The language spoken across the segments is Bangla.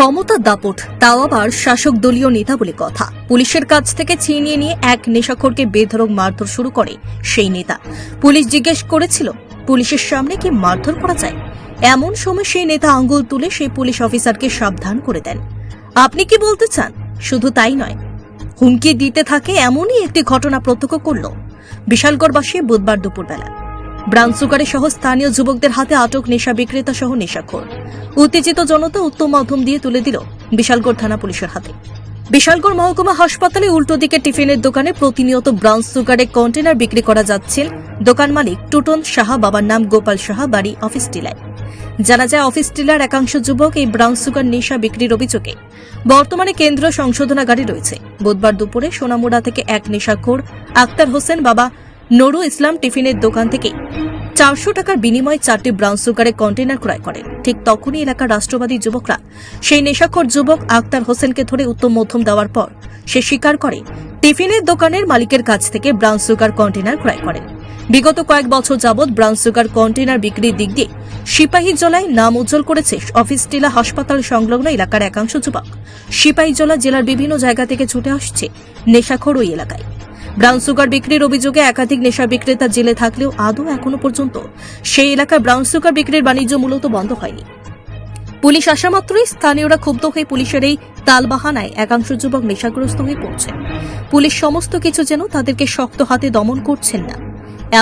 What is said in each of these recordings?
ক্ষমতার দাপট, তাও আবার শাসক দলীয় নেতা বলে কথা। পুলিশের কাছ থেকে ছিনিয়ে নিয়ে এক নেশাখোরকে বেধড়ক মারধর শুরু করে সেই নেতা। পুলিশ জিজ্ঞেস করেছিল, পুলিশের সামনে কি মারধর করা যায়? এমন সময় সেই নেতা আঙ্গুল তুলে সেই পুলিশ অফিসারকে সাবধান করে দেন। আপনি কি বলতে চান? শুধু তাই নয়। হুমকি দিতে থাকে এমনই একটি ঘটনা প্রত্যক্ষ করল। বিশালগড়বাসী বুধবার দুপুরবেলা। ব্রাউন সুগারে সহ স্থানীয় যুবকদের হাতে আটক নেশা বিক্রেতা সহ নেশাখোর। উত্তেজিত জনতা উত্তম মাধ্যম দিয়ে তুলে দিল বিশালগড় থানা পুলিশের হাতে। বিশালগড় মহকুমা হাসপাতালে উল্টো দিকে টিফিনের দোকানে প্রতিনিয়ত ব্রাউন সুগারে কন্টেনার বিক্রি করা যাচ্ছে দোকান মালিক টুটন সাহা, বাবার নাম গোপাল সাহা, বাড়ি অফিস টিলায় জানা যায়, অফিস টিলার একাংশ যুবক এই ব্রাউন সুগার নেশা বিক্রির অভিযোগে। বর্তমানে কেন্দ্রীয় সংশোধনাগারে রয়েছে। বুধবার দুপুরে সোনামুড়া থেকে এক নেশাখোর, আক্তার হোসেন, বাবা নরু ইসলাম টিফিনের দোকান থেকে চারশো টাকার বিনিময়ে চারটি ব্রাউন সুগারের কন্টেনার ক্রয় করেন ঠিক তখনই এলাকার রাষ্ট্রবাদী যুবকরা সেই নেশাখোর যুবক আক্তার হোসেনকে ধরে উত্তম মধ্যম দেওয়ার পর সে স্বীকার করে, টিফিনের দোকানের মালিকের কাছ থেকে ব্রাউন সুগার কন্টেনার ক্রয় করেন বিগত কয়েক বছর যাবৎ ব্রাউন সুগার কন্টেনার বিক্রির দিক দিয়ে সিপাহী জলায় নাম উজ্জ্বল করেছে অফিস টিলা হাসপাতাল সংলগ্ন এলাকার একাংশ যুবক। সিপাহী জলা জেলার বিভিন্ন জায়গা থেকে ছুটে আসছে নেশাখোর ওই এলাকায়। ব্রাউন সুগার বিক্রির অভিযোগে একাধিক নেশা বিক্রেতা জেলে থাকলেও আদৌ এখনও পর্যন্ত সেই এলাকায় ব্রাউন সুগার বিক্রির বাণিজ্য মূলত বন্ধ হয়নি। পুলিশ আসা মাত্রই স্থানীয়রা ক্ষুব্ধ হয়ে পুলিশের এই তালবাহানায় একাংশ যুবক নেশাগ্রস্ত হয়ে পড়ছে। পুলিশ সমস্ত কিছু যেন তাদেরকে শক্ত হাতে দমন করছেন না।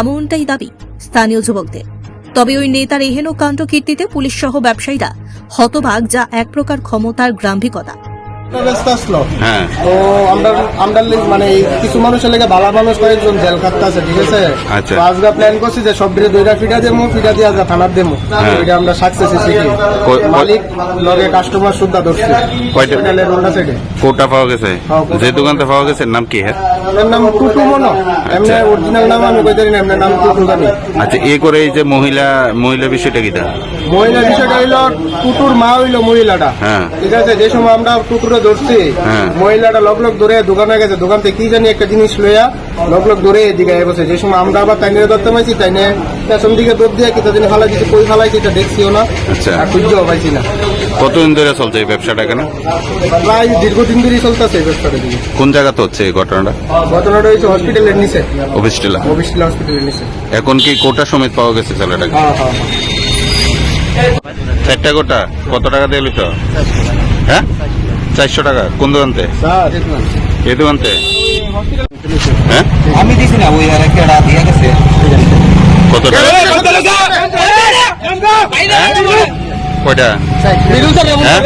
এমনটাই দাবি স্থানীয় যুবকদের। তবে ওই নেতার এহেন কাণ্ড কীর্তিতে পুলিশ সহ ব্যবসায়ীরা হতবাক যা এক প্রকার ক্ষমতার গ্রাম্ভিকতা। হ্যাঁ। তো আমরা আমরা মানে কিছু মানুষের লেগে ভালো মানুষ কয়েকজন জেল খাটতে আছে ঠিক আছে? আচ্ছা। আজকে প্ল্যান করছি যে সব দিনে দুইটা ফিটা দেবো ফিটা দিয়ে আজকে থানার দেবো হ্যাঁ। এটা আমরা সাকসেস শিখি। মালিক লগে কাস্টমার সুদ্ধা ধরছি। কয়টা? কোটা পাওয়া গেছে? হ্যাঁ, যে দোকানটা পাওয়া গেছে নাম কি হ্যাঁ? এর নাম টুটু মনো এমনি অরিজিনাল নাম আমি কই জানি না এমনি নাম টুটু জানি আচ্ছা এ করে এই যে মহিলা মহিলা বিষয়টা কিটা? মহিলা বিষয়টা হইল টুটুর মা হইল মহিলাটা। ঠিক আছে যে সময় আমরা টুটুরে ধরছি। মহিলাটা লগ লগ ধরে দোকানে গেছে দোকান থেকে কি জানি একটা জিনিস লইয়া ধরে এদিকে বসে। যে সময় আমরা আবার ধরতে পেছন দিকে দৌড় দিয়ে ফালাই দিতে কই ফালাই সেটা দেখছিও না আচ্ছা। আর পাইছি না। কতদিন ধরে চলছে এই ব্যবসাটা কেন প্রায় দীর্ঘদিন ধরেই চলতেছে এই ব্যবসাটা। দিকে কোন জায়গাতে হচ্ছে এই ঘটনাটা? ঘটনাটা হয়েছে হসপিটালের নিচে হসপিটালের নিচে এখন কি কোটা সমেত পাওয়া গেছে ছেলেটাকে হ্যাঁ হ্যাঁ চারটা কোটা কত টাকা দিয়ে লিছ হ্যাঁ চারশো টাকা কোন দোকানতে স্যার এই দোকানতে হ্যাঁ আমি দিছি না ওই আর একটা দিয়ে গেছে কত টাকা কয়টা হ্যাঁ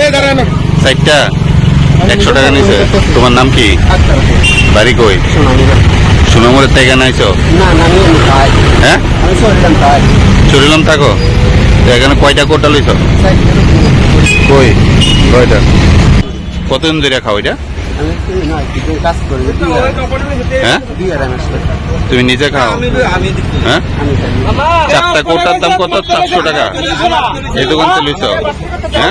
চারটা একশো টাকা নিছে তোমার নাম কি বাড়ি কই? সুনামুরের থেকে নাইছো? না না হ্যাঁ? চুরিলাম থাকো। এখানে কয়টা কোটা লইছ? কই? কয়টা? কতদিন ধরে খাও এটা? আমি না কাজ করি হ্যাঁ? তুমি নিজে খাও। হ্যাঁ? চারটা কোটার দাম কত? চারশো টাকা। এই দোকান লইছ? হ্যাঁ।